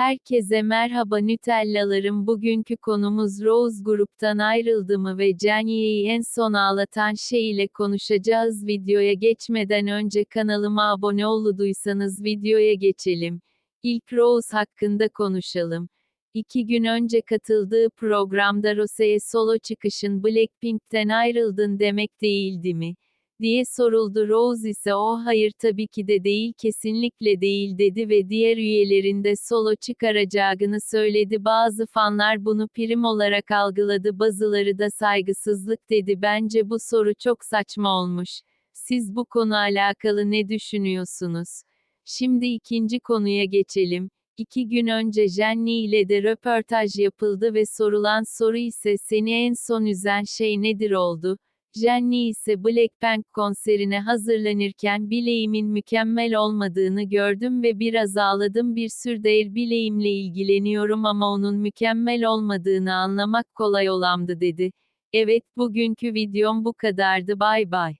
Herkese merhaba Nutellalarım bugünkü konumuz Rose gruptan ayrıldı mı ve Jennie'yi en son ağlatan şey ile konuşacağız videoya geçmeden önce kanalıma abone oluduysanız videoya geçelim. İlk Rose hakkında konuşalım. İki gün önce katıldığı programda Rose'ye solo çıkışın Blackpink'ten ayrıldın demek değildi mi? Diye soruldu Rose ise o hayır tabii ki de değil kesinlikle değil dedi ve diğer üyelerin de solo çıkaracağını söyledi bazı fanlar bunu prim olarak algıladı bazıları da saygısızlık dedi bence bu soru çok saçma olmuş. Siz bu konu alakalı ne düşünüyorsunuz? Şimdi ikinci konuya geçelim. İki gün önce Jenny ile de röportaj yapıldı ve sorulan soru ise seni en son üzen şey nedir oldu? Jenny ise Blackpink konserine hazırlanırken bileğimin mükemmel olmadığını gördüm ve biraz ağladım bir süredir bileğimle ilgileniyorum ama onun mükemmel olmadığını anlamak kolay olamdı dedi. Evet bugünkü videom bu kadardı bay bay.